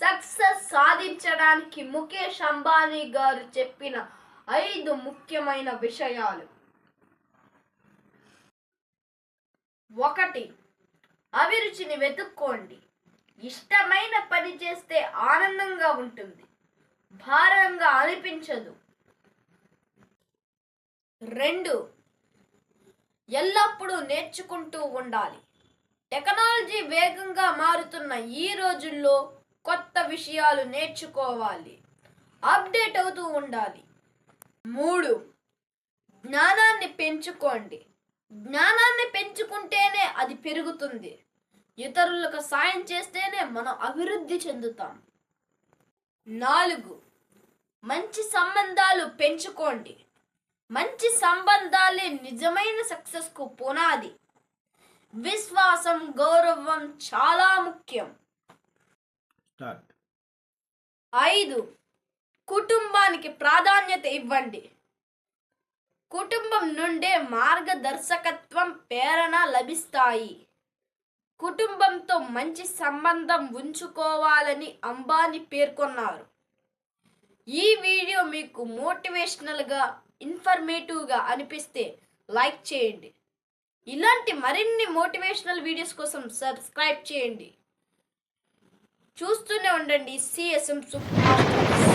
Success సాధించడానికి ముఖేష్ అంబానీ గారు చెప్పిన ఐదు ముఖ్యమైన విషయాలు. ఒకటి అభిరుచిని వెతుక్కోండి. ఇష్టమైన పని చేస్తే ఆనందంగా ఉంటుంది. భారంగా అనిపించదు. రెండు ఎల్లప్పుడూ నేర్చుకుంటూ ఉండాలి. టెక్నాలజీ వేగంగా మారుతున్న ఈ రోజుల్లో కొత్త విషయాలు నేర్చుకోవాలి. అప్డేట్ అవుతూ ఉండాలి. మూడు జ్ఞానాన్ని పెంచుకోండి. జ్ఞానాన్ని పెంచుకుంటేనే అది పెరుగుతుంది. ఇతరులకు సాయం చేస్తేనే మనం అభివృద్ధి చెందుతాం. నాలుగు మంచి సంబంధాలు పెంచుకోండి. మంచి సంబంధాలే నిజమైన సక్సెస్కు పునాది. విశ్వాసం గౌరవం చాలా ముఖ్యం. స్టార్ట్. ఐదు. కుటుంబానికి ప్రాధాన్యత ఇవ్వండి. కుటుంబం నుండే మార్గదర్శకత్వం ప్రేరణ లభిస్తాయి. కుటుంబంతో మంచి సంబంధం ఉంచుకోవాలని అంబానీ పేర్కొన్నారు. ఈ వీడియో మీకు మోటివేషనల్గా ఇన్ఫర్మేటివ్గా అనిపిస్తే లైక్ చేయండి. ఇలాంటి మరిన్ని మోటివేషనల్ వీడియోస్ కోసం సబ్స్క్రైబ్ చేయండి. చూస్తూనే ఉండండి. CSM super.